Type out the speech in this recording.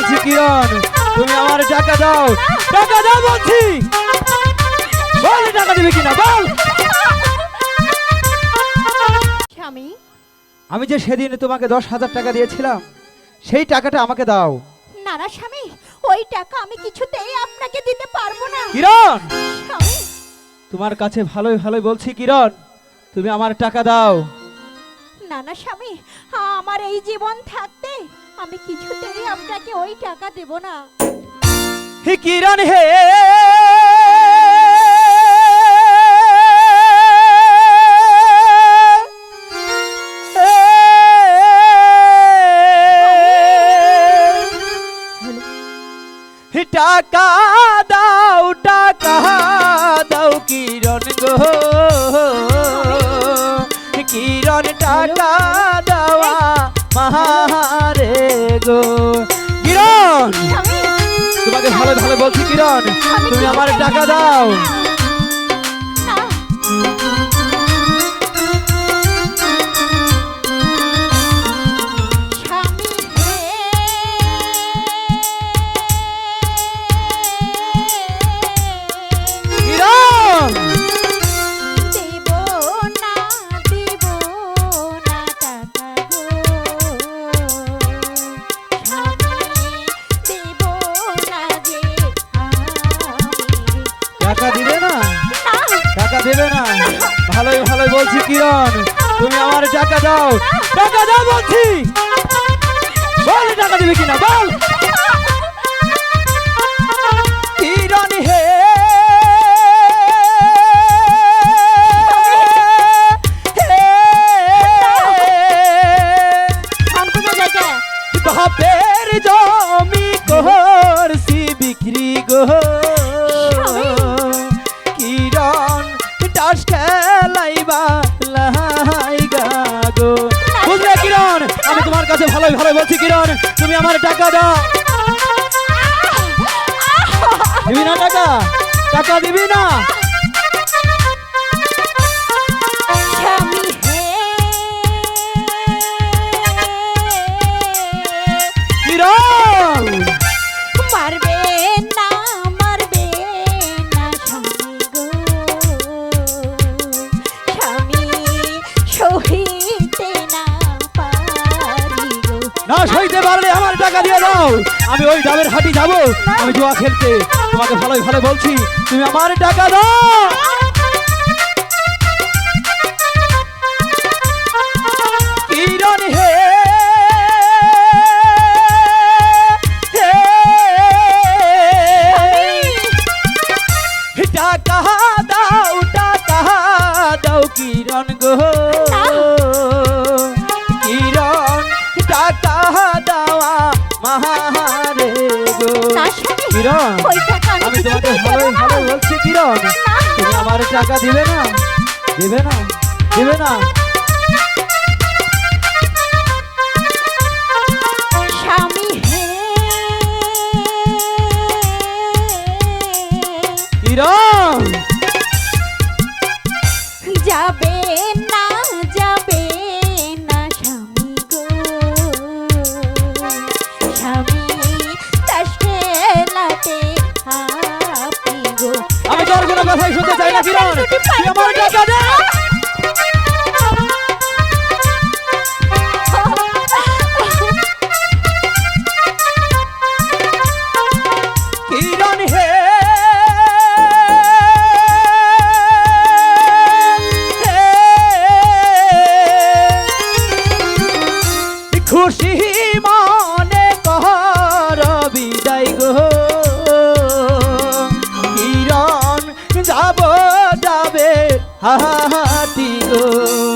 বলছি কিরণ তুমি আমার টাকা দাও। টাকা দাও বলছি। বল টাকা দিবি কিনা বল। স্বামী। আমি যে সেদিন তোমাকে দশ হাজার টাকা দিয়েছিলাম সেই টাকাটা আমাকে দাও। না না স্বামী ওই টাকা আমি কিছুতেই আপনাকে দিতে পারব না। কিরণ! স্বামী। তোমার কাছে ভালোই ভালোই বলছি কিরণ তুমি আমার টাকা দাও। না না স্বামী আমার এই জীবন থাকতে আমি কিছুতেই আপনাকে ওই টাকা দেব না। হে কিরণ, হে টাকা দাও টাকা দাও কিরণ গো। কিরণ, টাকা মাহারে গো। কিরণ! তোমাকে ভালো ভালো বলছি কিরণ। তুমি আমার টাকা দাও। দেবে না। ভালোই ভালোই বলছি, কিরণ। তুমি আমার টাকা দাও। টাকা দাও বলছি। বল টাকা দিবে কিনা, বল। কিরণ হে। গো। টাস খেলাইবা লাইগা গো বুঝলে কিরণ? আমি তোমার কাছে ভালোই ভালো বলছি কিরণ, তুমি আমার টাকা দাও। দিবি না টাকা? টাকা দিবি না? টাকা দিয়ে দাও আমি ওই ডাবের হাটি যাব। আমি জুয়া খেলতে। তোমাকে ভালোই ভালো বলছি। তুমি আমার টাকা দাও। গো। কিরণ আমি তোমাকে। ভালো বলছি কিরণ। তুমি আমার টাকা দিবে না? দিবে না? দিবে না? কোনো কথাই শুনতে চাই না কিরণ আমার টাকা যাবে হাতি গো।